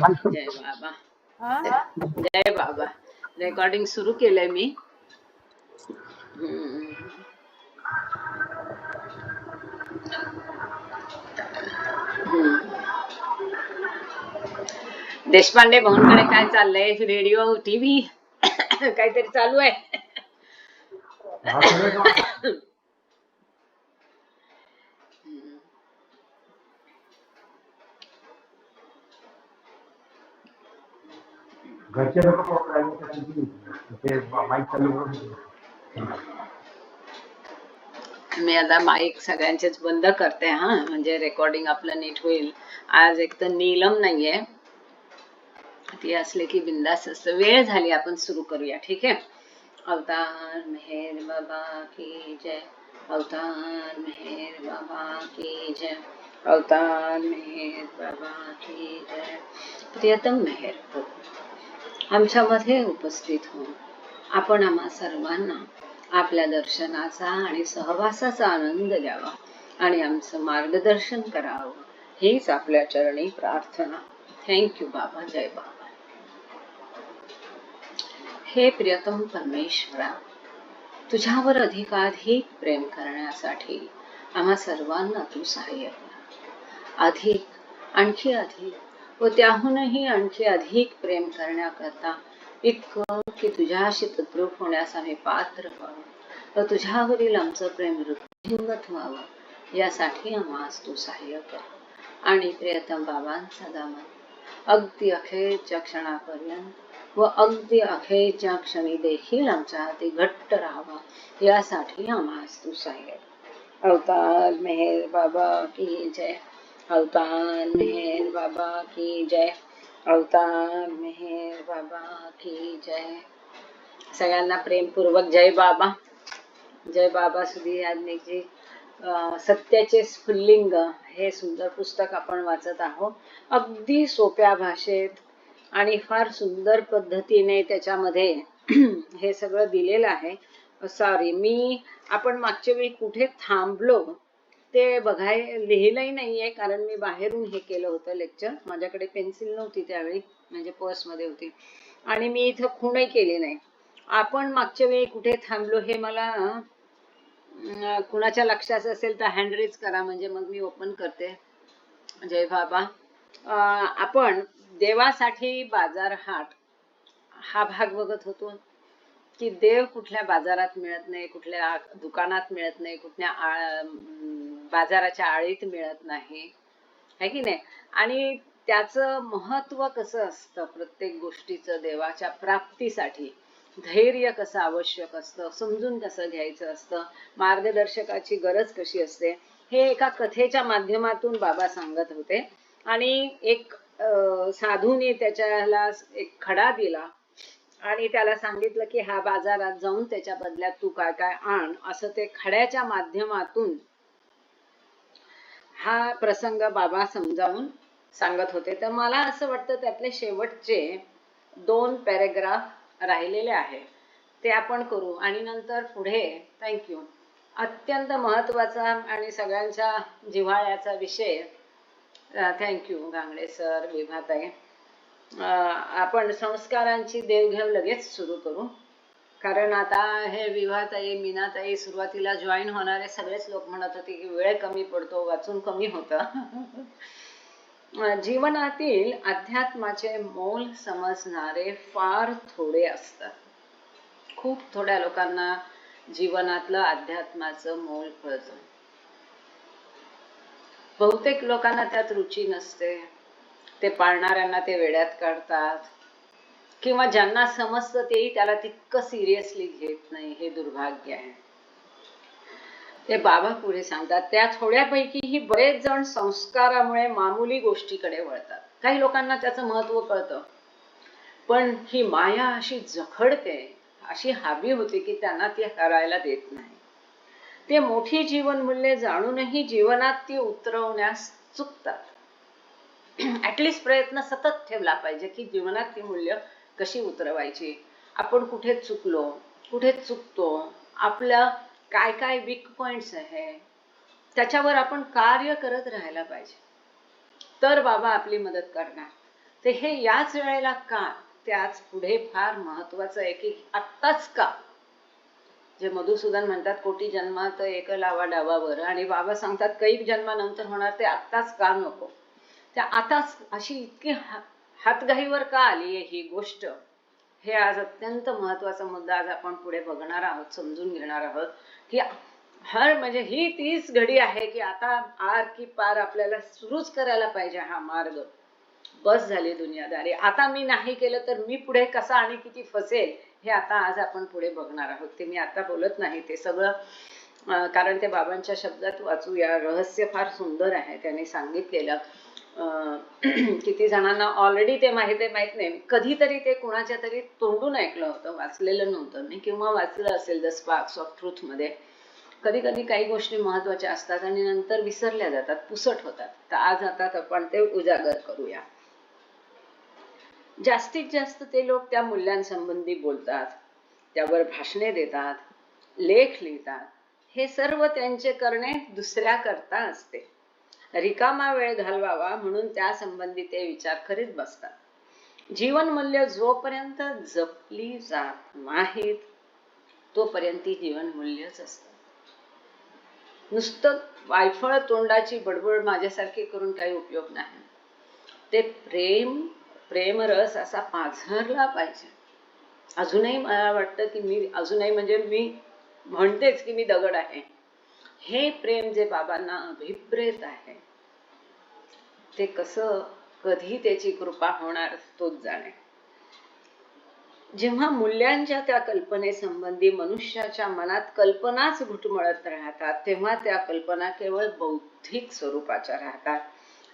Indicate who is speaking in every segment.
Speaker 1: जय बाबा. जय बाबा रेकॉर्डिंग सुरू केलंय मी. देशपांडे भाऊंकडे काय चाललंय? Radio TV? काहीतरी चालू आहे.
Speaker 2: घरचे लोक ते माईक चालू करून
Speaker 1: मी आता माईक सगळ्यांचेच बंद करते हा. म्हणजे रेकॉर्डिंग आपलं नीट होईल. आज एक तर नीलम नाहीये. ती असले की बिंदास असतं. वेळ झाली आपण सुरू करूया ठीक आहे? अवतार मेहेर बाबा की जय. अवतार मेहेर बाबा की जय. अवतार मेहेर बाबा की जय. प्रियतम मेहेर हो. आमच्यामध्ये उपस्थित होऊन आपण आम्हा सर्वांना आपल्या दर्शनाचा आणि सहवासाचा आनंद द्यावा आणि आमचं मार्गदर्शन करावं. हीच आपल्या चरणी प्रार्थना. थँक्यू बाबा. जय बाबा. हे प्रियतम परमेश्वरा तुझ्यावर अधिकाधिक प्रेम करण्यासाठी आम्हा सर्वांना तू सहाय्य कर. अधिक आणखी अधिक व त्याहूनही आणखी अधिक प्रेम करण्याकरता इतकं की तुझ्याशी तद्रूप होण्यास आम्ही पात्र व्हावं व तुझ्यावरील आमचं प्रेम वृद्धिंगत व्हावं यासाठी आम्हास तू सहाय्य कर. आणि प्रियतम बाबांचा दामन अगदी अखेरच्या क्षणापर्यंत व अगदी अखेरच्या क्षणी देखील आमच्या हाती घट्ट राहावा यासाठी आम्हास तू सहाय्य अवतार मेहर बाबा की जय. अवतार मेहर बाबा की जय। अवतार मेहर बाबा की जय। सगळ्यांना प्रेमपूर्वक जय बाबा। जय बाबा सुधीर याज्ञिकजी. सत्याचे स्फुल्लिंग हे सुंदर पुस्तक आपण वाचत आहोत. अगदी सोप्या भाषेत आणि फार सुंदर पद्धतीने त्याच्यामध्ये हे सगळं दिलेलं आहे. सॉरी मी आपण मागच्या वेळी कुठे थांबलो ते बघाय लिहिलंही नाहीये कारण मी बाहेरून हे केलं होतं लेक्चर माझ्याकडे पेन्सिल नव्हती त्यावेळी म्हणजे पर्समध्ये होती. आणि मी इथं खूणही केली नाही. आपण मागच्या वेळी कुठे थांबलो हे मला कुणाच्या लक्षात असेल तर हँड रेज करा म्हणजे मग मी ओपन करते. जय बाबा. आपण देवासाठी बाजार हाट हा भाग बघत होतो. की देव कुठल्या बाजारात मिळत नाही कुठल्या दुकानात मिळत नाही कुठल्या बाजाराच्या आळीत मिळत नाही. है की नाही? आणि त्याचं महत्त्व कसं असतं प्रत्येक गोष्टीचं देवाच्या प्राप्तीसाठी? धैर्य कसं आवश्यक असतं? समजून कसं घ्यायचं असतं? मार्गदर्शकाची गरज कशी असते? हे एका कथेच्या माध्यमातून बाबा सांगत होते. आणि एक साधूने त्याच्याला एक खडा दिला. आणि त्याला सांगितलं की हा बाजारात जाऊन त्याच्या बदल्यात तू काय काय आण असं ते खड्याच्या माध्यमातून हा प्रसंग बाबा समजावून सांगत होते. तर मला असं वाटतं त्यातले शेवटचे दोन पॅरेग्राफ राहिलेले आहे ते आपण करू. आणि नंतर पुढे थँक्यू अत्यंत महत्त्वाचा आणि सगळ्यांच्या जिव्हाळ्याचा विषय थँक्यू गांगडे सर विभाताई आपण संस्कारांची देवघेव लगेच सुरू करू. कारण आता हे विवाहताई मीनाताई सुरुवातीला जॉईन होणारे सगळेच लोक म्हणत होते की वेळ कमी पडतो वाचून कमी होतं. जीवनातील अध्यात्माचे मोल समजणारे फार थोडे असतात. खूप थोड्या लोकांना जीवनातलं अध्यात्माचं मोल कळतं. बहुतेक लोकांना त्यात रुची नसते. ते पाळणाऱ्यांना ते वेड्यात काढतात. किंवा ज्यांना समजतं तेही त्याला तितकं सिरियसली घेत नाही हे दुर्भाग्य आहे. ते बाबा पुढे सांगतात त्या थोड्यापैकीही बरेच जण संस्कारामुळे मामुली गोष्टीकडे वळतात. काही लोकांना त्याचं महत्त्व कळतं. पण ही माया अशी जखडते अशी हावी होते की त्यांना ती हरायला देत नाही. ते मोठी जीवनमूल्ये जाणूनही जीवनात ती उतरवण्यास चुकतात. ॲटलिस्ट प्रयत्न सतत ठेवला पाहिजे की जीवनात ती मूल्य कशी उतरवायची. आपण कुठे चुकलो कुठे चुकतो आपलं काय काय वीक पॉइंट्स आहे त्याच्यावर आपण कार्य करत राहायला पाहिजे. तर बाबा आपली मदत करणार. ते हे याच वेळेला का? ते आज पुढे फार महत्वाचं आहे की आत्ताच का? जे मधुसूदन म्हणतात कोटी जन्मात एक लावा डावावर. आणि बाबा सांगतात कैक जन्मानंतर होणार ते आत्ताच का नको? त्या आताच अशी इतकी हातघाईवर का आली आहे ही गोष्ट? हे आज अत्यंत महत्त्वाचा मुद्दा आज आपण पुढे बघणार आहोत समजून घेणार आहोत की हर म्हणजे ही तीच घडी आहे की आता आर की पार आपल्याला सुरूच करायला पाहिजे हा मार्ग. बस झाली दुनियादारी. आता मी नाही केलं तर मी पुढे कसा आणि किती फसेल हे आता आज आपण पुढे बघणार आहोत. ते मी आता बोलत नाही. ते सगळं कारण ते बाबांच्या शब्दात वाचूया. रहस्य फार सुंदर आहे त्यांनी सांगितलेलं. किती जणांना ऑलरेडी ते माहिती आहे माहीत नाही. कधीतरी ते कुणाच्या तरी तोंडून ऐकलं होतं वाचलेलं नव्हतं. मी किंवा वाचलं असेल द स्पार्क्स ऑफ ट्रुथमध्ये. कधी कधी काही गोष्टी महत्त्वाच्या असतात आणि नंतर विसरल्या जातात पुसट होतात. तर आज आता आपण ते उजागर करूया. जास्तीत जास्त ते लोक त्या मूल्यांसंबंधी बोलतात त्यावर भाषणे देतात लेख लिहितात. हे सर्व त्यांचे करणे दुसऱ्या करता असते. रिकामा वेळ घालवावा म्हणून त्या संबंधी ते विचार करीत बसतात. जीवनमूल्य जोपर्यंत जपली जात नाहीत तोपर्यंत जीवनमूल्यच असतात नुसतं वायफळ तोंडाची बडबड माझ्यासारखी करून काही उपयोग नाही. ते प्रेम प्रेमरस असा पाझरला पाहिजे. अजूनही मला वाटतं की मी अजूनही म्हणजे मी म्हणतेच की मी दगड आहे. हे प्रेम जे बाबांना अभिप्रेत आहे ते कसं कधी त्याची कृपा होणार तोच जाणे. जेव्हा मूल्यांच्या त्या कल्पनेसंबंधी मनुष्याच्या मनात कल्पनाच घुटमळत राहतात तेव्हा त्या कल्पना केवळ बौद्धिक स्वरूपाच्या राहतात.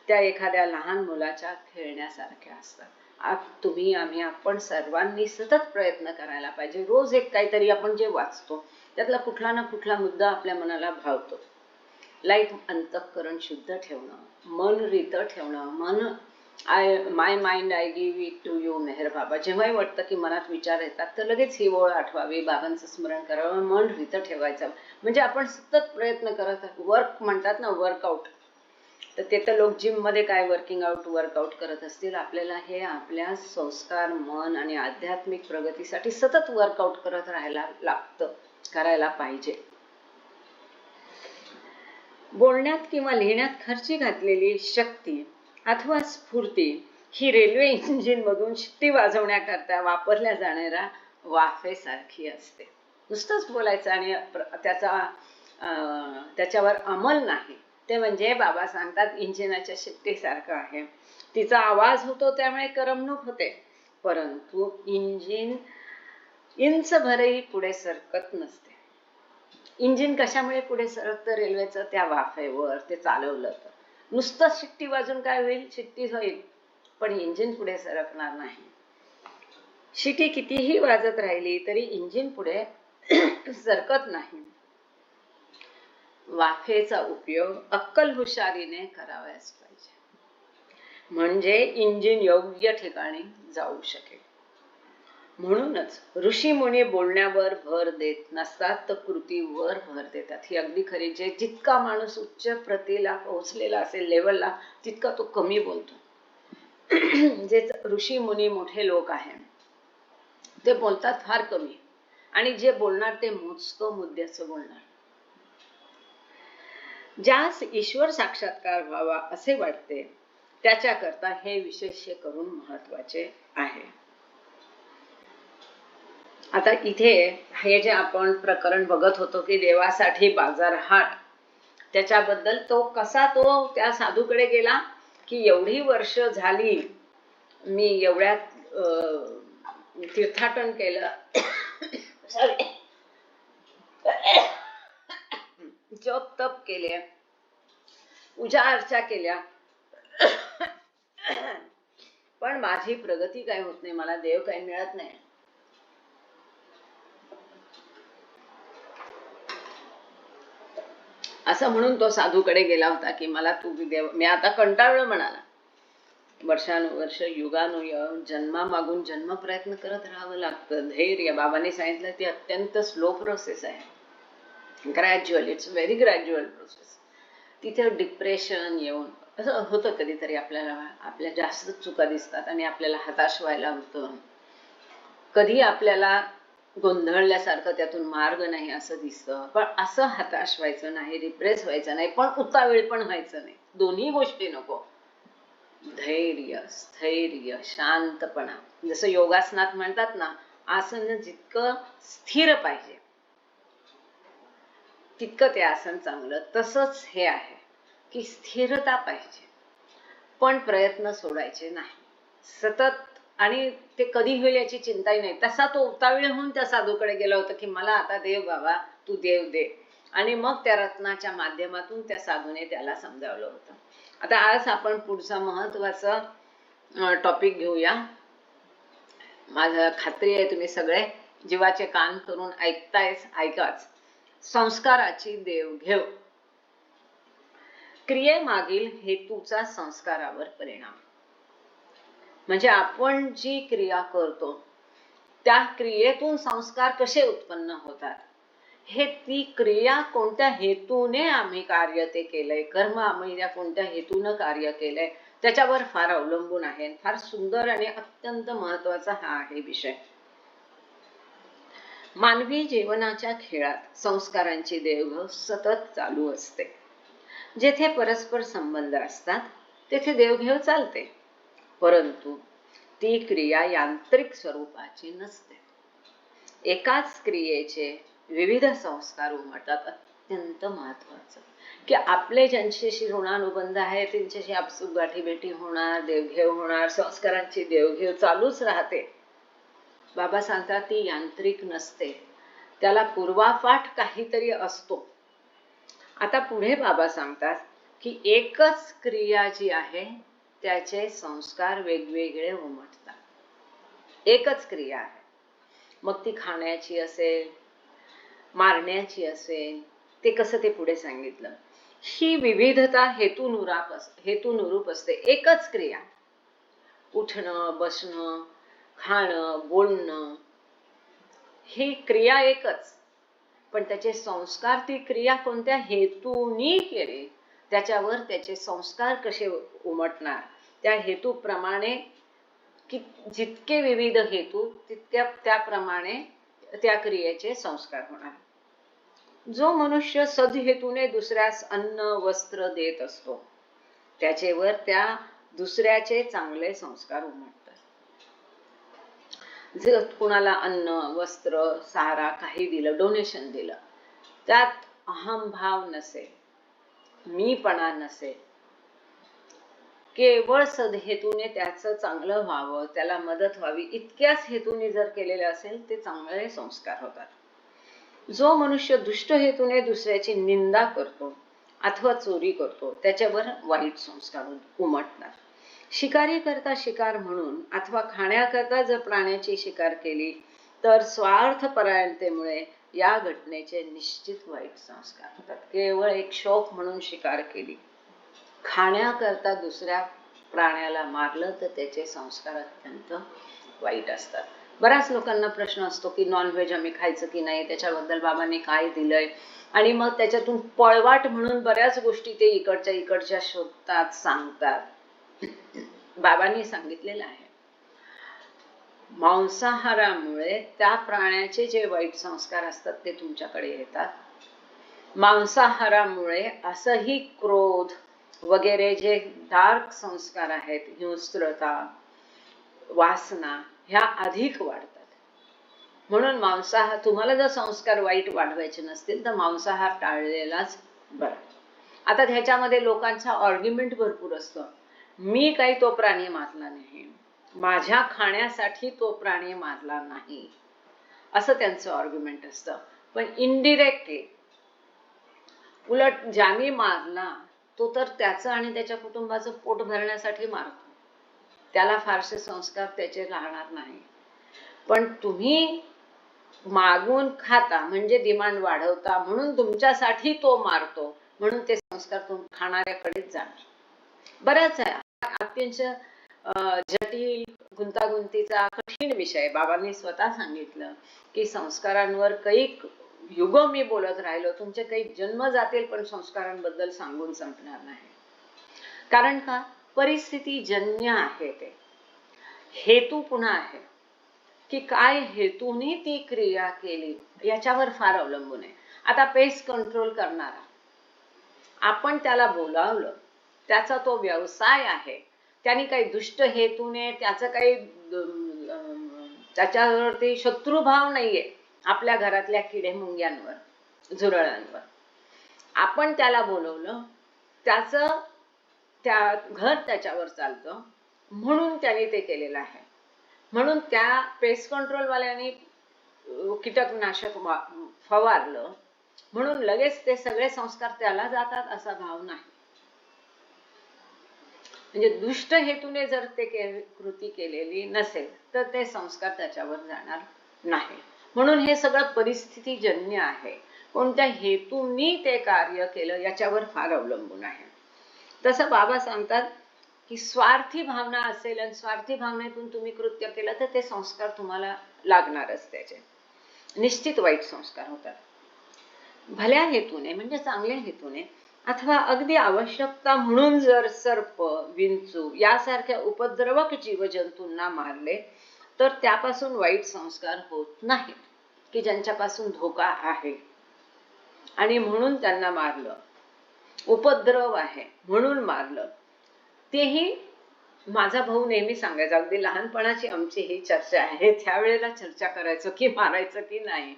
Speaker 1: त्या एखाद्या लहान मुलाच्या खेळण्यासारख्या असतात. तुम्ही आम्ही आपण सर्वांनी सतत प्रयत्न करायला पाहिजे. रोज एक काहीतरी आपण जे वाचतो त्यातला कुठला ना कुठला मुद्दा आपल्या मनाला भावतो. लाईक अंतःकरण शुद्ध ठेवणं मन रित ठेवणं मन I my mind I give it to you Meher Baba. जेव्हाही वाटतं की मनात विचार येतात तर लगेच ही ओळ आठवावी बाबांचं स्मरण करावं मन रित ठेवायचं. म्हणजे आपण सतत प्रयत्न करत वर्क म्हणतात ना वर्कआउट तर ते तर लोक जिममध्ये काय वर्किंग आउट वर्कआउट करत असतील. आपल्याला हे आपल्या संस्कार मन आणि आध्यात्मिक प्रगतीसाठी सतत वर्कआउट करत राहायला लागतं करायला पाहिजे. बोलण्यात किंवा लिहिण्यात खर्ची घातलेली शक्ती अथवा स्फूर्ती ही रेल्वे इंजिन मधून शिट्टी वाजवण्याकरता वापरल्या जाणाऱ्या वाफेसारखी असते. नुसतंच बोलायचं आणि त्याचा अं, त्याच्यावर अंमल नाही. ते म्हणजे बाबा सांगतात इंजिनाच्या शिट्टीसारखं आहे. तिचा आवाज होतो त्यामुळे करमणूक होते. परंतु इंजिन इंच भरही पुढे सरकत नसते. इंजिन कशामुळे पुढे सरकतं? रेल्वेचं त्या वाफेवर ते चालवलं तर नुसतं शिट्टी वाजून काय होईल? शिट्टी होईल. पण इंजिन पुढे सरकणार नाही. शिटी कितीही वाजत राहिली तरी इंजिन पुढे सरकत नाही. वाफेचा उपयोग अक्कल हुशारीने करावयास पाहिजे. म्हणजे इंजिन योग्य ठिकाणी जाऊ शकेल. म्हणूनच ऋषी मुनी बोलण्यावर भर देत नसतात तर कृतीवर भर देतात. ही अगदी खरी जे जितका माणूस उच्च प्रतीला पोहोचलेला असेल लेवलला तितका तो कमी बोलतो. जे ऋषी मुनी मोठे लोक आहेत ते बोलतात फार कमी. आणि जे बोलणार ते मोजकं मुद्द्याचं बोलणार. ज्यास ईश्वर साक्षात्कार व्हावा असे वाटते त्याच्याकरता हे विशेष करून महत्त्वाचे आहे. आता इथे हे जे आपण प्रकरण बघत होतो की देवासाठी बाजारहाट त्याच्याबद्दल तो कसा तो त्या साधूकडे गेला की एवढी वर्ष झाली मी एवढ्यात तीर्थाटन केलं. सॉरी जप तप केले. पूजा अर्चा केल्या. पण माझी प्रगती काय होत नाही मला देव काही मिळत नाही. असं म्हणून तो साधूकडे गेला होता की मला तू देव मी आता कंटाळलो म्हणाला. वर्षानुवर्ष युगानुयुग जन्मामागून जन्म प्रयत्न करत राहावं लागतं. धैर्य बाबांनी सांगितलं ती अत्यंत स्लो प्रोसेस आहे. Gradual it's very gradual process तिथे डिप्रेशन येऊन असं होतं कधीतरी आपल्याला आपल्या जास्त चुका दिसतात आणि आपल्याला हताश व्हायला होतं. कधी आपल्याला गोंधळल्यासारखं त्यातून मार्ग नाही असं दिसतं. पण असं हताश व्हायचं नाही रिप्रेस व्हायचं नाही पण उतावीळ पण व्हायचं नाही. दोन्ही गोष्टी नको. धैर्य स्थैर्य शांतपणा. जसं योगासनात म्हणतात ना आसन जितकं स्थिर पाहिजे तितकं ते आसन चांगलं तसंच हे आहे की स्थिरता पाहिजे. पण प्रयत्न सोडायचे नाही. सतत आणि ते कधी होईल याची चिंताही नाही. तसा तो उतावीळ होऊन त्या साधूकडे गेला होता की मला आता देव बाबा तू देव दे. आणि मग त्या रत्नाच्या माध्यमातून त्या साधूने त्याला समजावलं होतं. आता आज आपण पुढचा महत्त्वाचा टॉपिक घेऊया. माझं खात्री आहे तुम्ही सगळे जीवाचे कान करून ऐकतायच ऐकाच. संस्काराची देवघेव क्रियेमागील हेतूचा संस्कारावर परिणाम. म्हणजे आपण जी क्रिया करतो त्या क्रियेतून संस्कार कसे उत्पन्न होतात? हे ती क्रिया कोणत्या हेतूने आम्ही कार्य ते केलंय? कर्म आम्ही त्या कोणत्या हेतूनं कार्य केलंय? त्याच्यावर फार अवलंबून आहे. फार सुंदर आणि अत्यंत महत्त्वाचा हा आहे विषय. मानवी जीवनाच्या खेळात संस्कारांची देवघेव सतत चालू असते. जेथे परस्पर संबंध असतात तेथे देवघेव चालते. परंतु ती क्रिया यांत्रिक स्वरूपाची नसते. एकाच क्रियेचे विविध संस्कार उमटतात. अत्यंत महत्वाचं की आपले ज्यांच्याशी ऋणानुबंध आहे त्यांच्याशी आपसुक गाठीभेटी होणार देवघेव होणार संस्कारांची देवघेव चालूच राहते. बाबा सांगतात ती यांत्रिक नसते. त्याला पूर्वापाठ काहीतरी असतो. आता पुढे बाबा सांगतात की एकच क्रिया जी आहे त्याचे संस्कार वेगवेगळे उमटतात. एकच क्रिया आहे. मग ती खाण्याची असेल मारण्याची असेल ते कसं ते पुढे सांगितलं? ही विविधता हेतुनुराप हेतुनुरूप असते. एकच क्रिया. उठणं बसणं खाणं बोलणं ही क्रिया एकच. पण त्याचे संस्कार ती क्रिया कोणत्या हेतूनी केली? त्याच्यावर त्याचे संस्कार कसे उमटणार? त्या हेतूप्रमाणे कि जितके विविध हेतू तितक्या त्याप्रमाणे त्या क्रियेचे संस्कार होणार. जो मनुष्य सदहेतूने दुसऱ्यास अन्न वस्त्र देत असतो त्याचेवर त्या दुसऱ्याचे चांगले संस्कार उमटतात. जर कुणाला अन्न वस्त्र सहारा काही दिलं डोनेशन दिलं. त्यात अहमभाव नसेल मीपणा नसेल. केवळ सदहेतूने त्याचं चांगलं व्हावं त्याला मदत व्हावी इतक्याच हेतूने जर केलेले असेल ते चांगले संस्कार होतात. जो मनुष्य दुष्ट हेतूने दुसऱ्याची निंदा करतो अथवा चोरी करतो त्याच्यावर वाईट संस्कार उमटणार. शिकारी करता शिकार म्हणून अथवा खाण्याकरता जर प्राण्याची शिकार केली तर स्वार्थ परायणतेमुळे या घटनेचे निश्चित वाईट संस्कार होतात. केवळ एक शौक म्हणून शिकार केली. खाण्याकरता दुसऱ्या प्राण्याला मारलं तर त्याचे संस्कार अत्यंत वाईट असतात. बऱ्याच लोकांना प्रश्न असतो की नॉनव्हेज आम्ही खायचं की नाही? त्याच्याबद्दल बाबांनी काय दिलंय? आणि मग त्याच्यातून पळवाट म्हणून बऱ्याच गोष्टी ते इकडच्या इकडच्या शोधतात सांगतात. बाबांनी सांगितलेलं आहे. मांसाहारामुळे त्या प्राण्याचे जे वाईट संस्कार असतात ते तुमच्याकडे येतात. मांसाहारामुळे असंही क्रोध वगैरे जे डार्क संस्कार आहेत हिंस्त्रता वासना ह्या अधिक वाढतात. म्हणून मांसाहार तुम्हाला जर संस्कार वाईट वाढवायचे नसतील तर मांसाहार टाळलेलाच बरा. आता ह्याच्यामध्ये लोकांचा ऑर्ग्युमेंट भरपूर असतो. मी काही तो प्राणी मारला नाही. माझ्या खाण्यासाठी तो प्राणी मारला नाही. असं त्यांचं आर्ग्युमेंट असतं. पण इनडिरेक्ट आहे. उलट ज्याने मारला तो तर त्याचं आणि त्याच्या कुटुंबाचं पोट भरण्यासाठी मारतो. त्याला फारसे संस्कार त्याचे राहणार नाही. पण तुम्ही मागून खाता म्हणजे डिमांड वाढवता म्हणून तुमच्यासाठी तो मारतो म्हणून ते संस्कार तुम खाणाऱ्याकडेच जाणार. बऱ्याच आहे. अत्यंत जटिल गुंतागुंतीचा कठीण विषय. बाबांनी स्वतः सांगितलं की संस्कारांवर कैक युग मी बोलत राहिलो तुमचे काही जन्म जातील पण संस्कारांबद्दल सांगून संपणार नाही. कारण का? परिस्थिती जन्य आहे ते. हेतू पुन्हा आहे. की काय हेतूने ती क्रिया केली याच्यावर फार अवलंबून आहे. आता पेस्ट कंट्रोल करणारा. आपण त्याला बोलावलं त्याचा तो व्यवसाय आहे. त्याने काही दुष्ट हेतूने त्याचं काही अं, त्याच्यावरती शत्रुभाव नाहीये आपल्या घरातल्या किडे मुंग्यांवर झुरळांवर. आपण त्याला बोलवलं त्याचं त्या घर त्याच्यावर चालतं म्हणून त्याने ते केलेलं आहे. म्हणून त्या पेस्ट कंट्रोलवाल्याने कीटकनाशक फवारलं म्हणून लगेच ते सगळे संस्कार त्याला जातात असा भाव नाही. म्हणजे दुष्ट हेतूने जर ते के- कृती केलेली नसेल तर ते संस्कार त्याच्यावर जाणार नाही. म्हणून हे सगळं परिस्थितीजन्य आहे. कोणत्या हेतूंनी ते कार्य केलं याच्यावर फार अवलंबून आहे. तसं बाबा सांगतात की स्वार्थी भावना असेल आणि स्वार्थी भावनेतून तुम्ही कृत्य केलं तर ते संस्कार तुम्हाला लागणारच त्याचे. निश्चित वाईट संस्कार होतात. भल्या हेतूने म्हणजे चांगल्या हेतूने अथवा अगदी आवश्यकता म्हणून जर सर्प विंचू यासारख्या उपद्रवक जीवजंतूंना मारले तर त्यापासून वाईट संस्कार होत नाहीत की ज्यांच्यापासून धोका आहे. आणि म्हणून त्यांना मारलं. उपद्रव आहे म्हणून मारलं. तेही माझा भाऊ नेहमी सांगायचा अगदी लहानपणाची आमची ही चर्चा आहे त्यावेळेला चर्चा करायचो की मारायचं की नाही.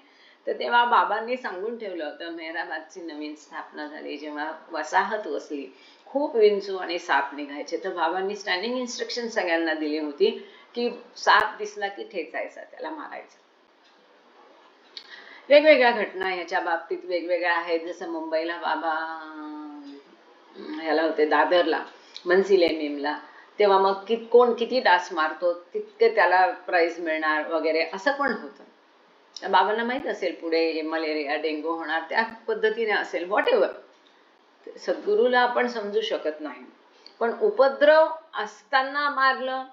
Speaker 1: तर तेव्हा बाबांनी सांगून ठेवलं होतं मेहराबादची नवीन स्थापना झाली जेव्हा वसाहत वसली खूप विंचू आणि साप निघायचे. तर बाबांनी स्टँडिंग इन्स्ट्रक्शन सगळ्यांना दिली होती की साप दिसला की ठेचायचा त्याला मारायचा. वेगवेगळ्या घटना ह्याच्या बाबतीत वेगवेगळ्या आहेत. जसं मुंबईला बाबा ह्याला होते दादरला मनसिले मेमला. तेव्हा मग कि कोण किती डास मारतो तितके त्याला प्राइज मिळणार वगैरे असं पण होतं. बाबांना माहीत असेल पुढे मलेरिया डेंगू होणार त्या पद्धतीने असेल व्हॉट एव्हर सद्गुरूला आपण समजू शकत नाही. पण उपद्रव असताना मारलं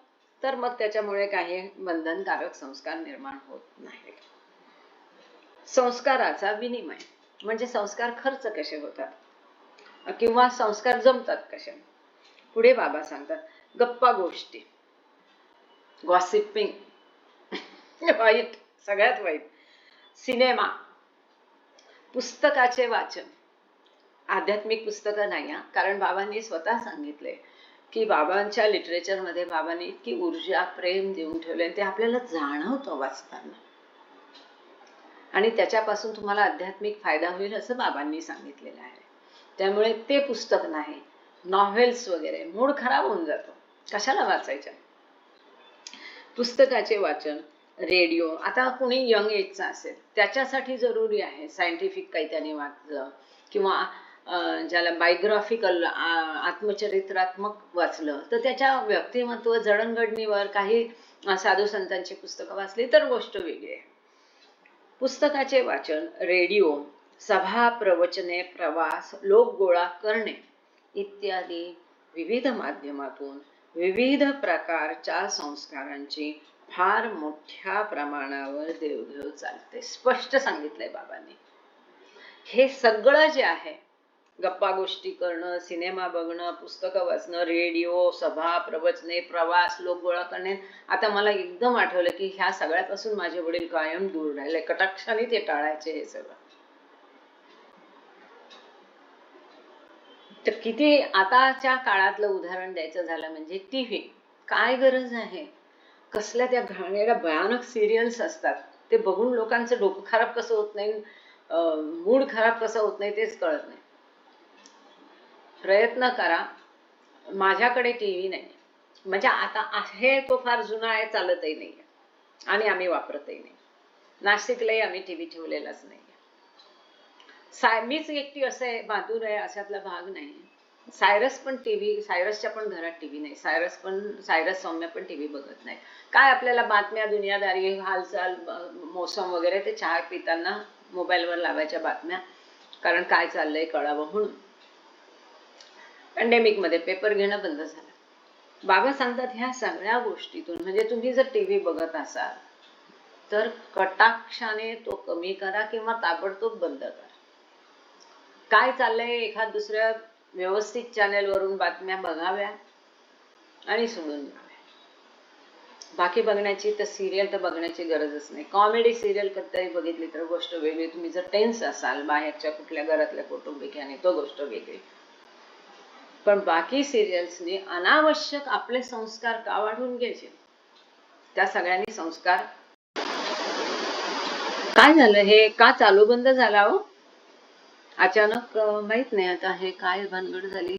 Speaker 1: तर मग त्याच्यामुळे काही बंधनकारक संस्कार निर्माण होत नाही. संस्काराचा विनिमय. म्हणजे संस्कार खर्च कसे होतात? किंवा संस्कार जमतात कसे? पुढे बाबा सांगतात गप्पा गोष्टी. गॉसिपिंग वाईट. सगळ्यात वाईट. सिनेमा. पुस्तकाचे वाचन. आध्यात्मिक पुस्तकं नाही हा. कारण बाबांनी स्वतः सांगितले की बाबांच्या लिटरेचरमध्ये बाबांनी इतकी ऊर्जा प्रेम देऊन ठेवले ते आपल्याला जाणवतं वाचताना. आणि त्याच्यापासून तुम्हाला आध्यात्मिक फायदा होईल असं बाबांनी सांगितलेलं आहे. त्यामुळे ते पुस्तक नाही नॉव्हेल्स वगैरे मूड खराब होऊन जातो. कशाला वाचायच्या? पुस्तकाचे वाचन रेडिओ. आता कुणी यंग एजचा असेल त्याच्यासाठी जरुरी आहे सायंटिफिक काही त्याने वाचलं किंवा ज्याला बायोग्राफिकल आत्मचरित्रात्मक वाचलं तर त्याच्या व्यक्तिमत्व जडणघडणीवर काही साधू संतांची पुस्तकं वाचली तर गोष्ट वेगळी आहे. पुस्तकाचे वाचन रेडिओ सभा प्रवचने प्रवास लोक गोळा करणे इत्यादी विविध माध्यमातून विविध प्रकारच्या संस्कारांची फार मोठ्या प्रमाणावर देवघेव चालते. स्पष्ट सांगितलंय बाबांनी. हे सगळं जे आहे गप्पा गोष्टी करणं सिनेमा बघणं पुस्तकं वाचणं रेडिओ सभा प्रवचने प्रवास लोक गोळा करणे आता मला एकदम आठवलं की ह्या सगळ्यापासून माझे वडील कायम दूर राहिले. कटाक्षाने ते टाळायचे हे सगळं. तर किती आताच्या काळातलं उदाहरण द्यायचं झालं म्हणजे टीव्ही काय गरज आहे? कसल्या त्या घाणेरड्या भयानक सिरियल्स असतात. ते बघून लोकांचं डोकं खराब कसं होत नाही मूड खराब कसं होत नाही तेच कळत नाही. प्रयत्न करा. माझ्याकडे टीव्ही नाही म्हणजे आता आहे तो फार जुना आहे चालतही नाही आणि आम्ही वापरतही नाही. नाशिकलाही आम्ही टीव्ही ठेवलेलाच नाही साय मीच एकटी असं आहे बहादूर आहे अशातला भाग नाही सायरस पण टीव्ही सायरसच्या पण घरात टीव्ही नाही. सायरस पण सायरस सौम्य पण टीव्ही बघत नाही. काय आपल्याला बातम्या दुनियादारी हालचाल मोसम वगैरे ते चहा पिताना मोबाईलवर लावायच्या बातम्या. कारण काय चाललंय कळावं म्हणून. पॅन्डेमिकमध्ये पेपर घेणं बंद झालं. बाबा सांगतात ह्या सगळ्या गोष्टीतून म्हणजे तुम्ही जर टीव्ही बघत असाल तर कटाक्षाने तो कमी करा किंवा ताबडतोब बंद करा. काय चाललंय एखाद दुसऱ्या व्यवस्थित चॅनेल वरून बातम्या बघाव्या आणि सोडून द्याव्या. बाकी बघण्याची तर सिरियल तर बघण्याची गरजच नाही. कॉमेडी सिरियल कधीतरी बघितली तर गोष्ट वेगळी. तुम्ही जर टेन्स असाल बाहेरच्या कुठल्या घरातल्या कौटुंबिकाने तो गोष्ट वेगळी. पण बाकी सिरियल्सनी अनावश्यक आपले संस्कार का वाढून घ्यायचे? त्या सगळ्यांनी संस्कार काय झालं? हे का चालू बंद झाला हो अचानक माहीत नाही आता हे काय भानगड झाली.